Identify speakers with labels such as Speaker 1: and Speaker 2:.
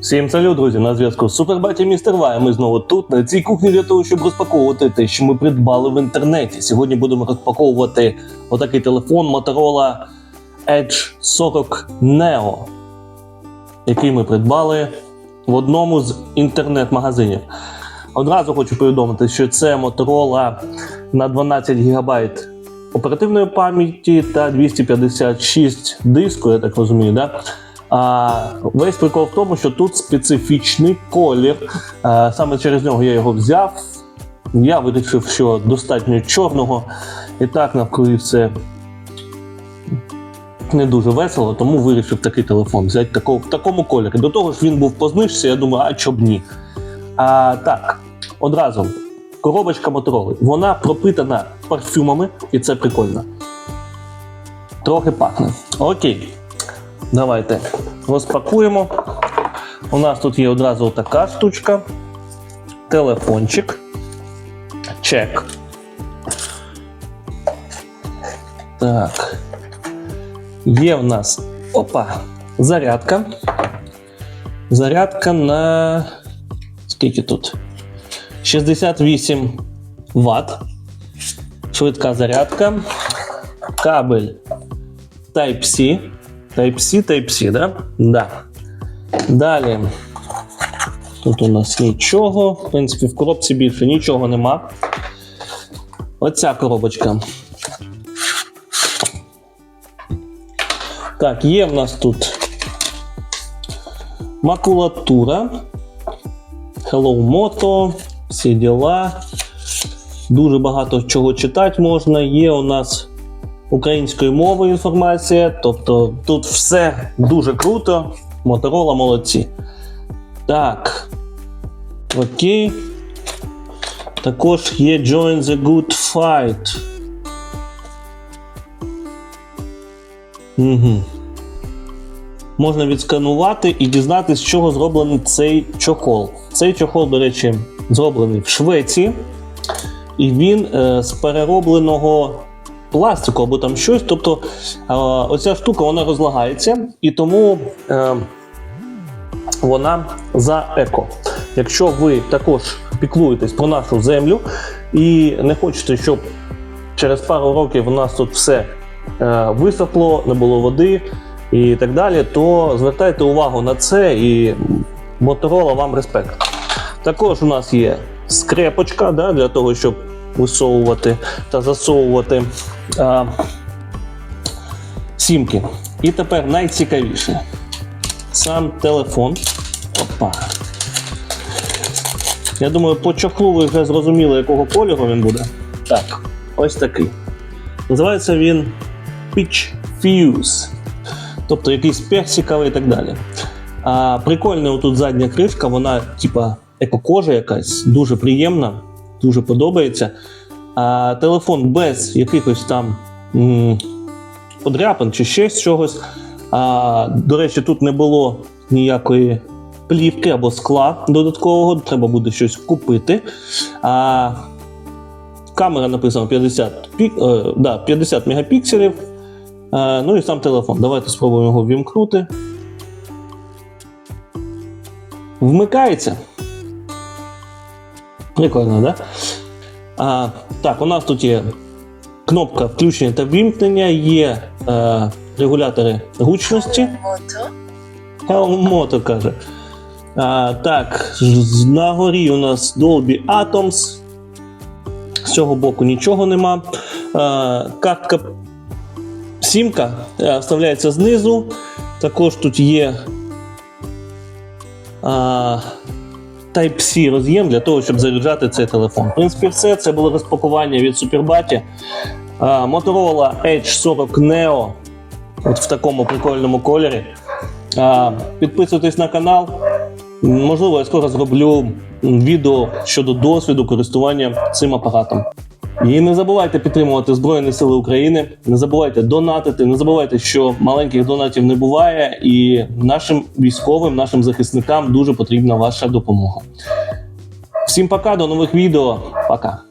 Speaker 1: Всім салют, друзі! На зв'язку Супербаті Містер Вай. Ми знову тут, на цій кухні для того, щоб розпаковувати те, що ми придбали в інтернеті. Сьогодні будемо розпаковувати отакий телефон Motorola Edge 40 Neo, який ми придбали в одному з інтернет-магазинів. Одразу хочу повідомити, що це Motorola на 12 ГБ оперативної пам'яті та 256 диску, я так розумію, да? А весь прикол в тому, що тут специфічний колір. А, саме через нього я його взяв. Я вирішив, що достатньо чорного, і так навкруги все не дуже весело, тому вирішив такий телефон взяти такого, в такому кольорі. До того ж він був по знижці, я думаю, а чоб ні. А, так, одразу. Коробочка Motorola. Вона пропитана парфюмами, і це прикольно. Трохи пахне. Окей. Давайте розпакуємо. У нас тут є одразу така штучка. Телефончик. Чек. Так. Є в нас опа, зарядка. Зарядка на скільки тут? 68 Вт. Швидка зарядка. Кабель Type-C. Type-C, Type-C, да? Да. Далі. Тут у нас нічого. В принципі, в коробці більше нічого нема. Оця коробочка. Так, є в нас тут макулатура. Hello Moto, всі діла. Дуже багато чого читати можна. Є у нас українською мовою інформація. Тобто тут все дуже круто. Моторола молодці. Так. Окей. Також є Join the Good Fight. Угу. Можна відсканувати і дізнатися, з чого зроблений цей чохол. Цей чохол, до речі, зроблений в Швеції. І він е, з переробленого пластику або там щось. Тобто е, оця штука вона розлагається, і тому е, вона за еко. Якщо ви також піклуєтесь про нашу землю і не хочете, щоб через пару років у нас тут все е, висохло, не було води і так далі, то звертайте увагу на це і Моторола вам респект. Також у нас є скрепочка да, для того, щоб висовувати та засовувати а, сімки. І тепер найцікавіше сам телефон. Опа. Я думаю, по чохлу ви вже зрозуміли, якого кольору він буде. Так, ось такий. Називається він Peach Fuse. Тобто якийсь персиковий і так далі. А прикольна тут задня кришка, вона, типа, екокожа якась, дуже приємна, дуже подобається. А телефон без якихось там м- подряпин чи ще чогось. А, до речі, тут не було ніякої плівки або скла додаткового, треба буде щось купити. А, камера написано 50, пік, е, да, 50 мегапікселів. Е, ну і сам телефон. Давайте спробуємо його вімкнути. Вмикається. Прикольно, да? А, так, у нас тут є кнопка включення та вимкнення, є е, регулятори гучності.
Speaker 2: Мото.
Speaker 1: Каже. А, так, на горі у нас Dolby Atoms. З цього боку нічого нема. А, картка сімка е, вставляється знизу. Також тут є а, Type-C роз'єм для того, щоб заряджати цей телефон. В принципі, все. Це було розпакування від Супербаті. Motorola Edge 40 Neo. От в такому прикольному кольорі. Підписуйтесь на канал. Можливо, я скоро зроблю відео щодо досвіду користування цим апаратом. І не забувайте підтримувати Збройні Сили України. Не забувайте донатити. Не забувайте, що маленьких донатів не буває, і нашим військовим, нашим захисникам дуже потрібна ваша допомога. Всім пока, до нових відео. Пока.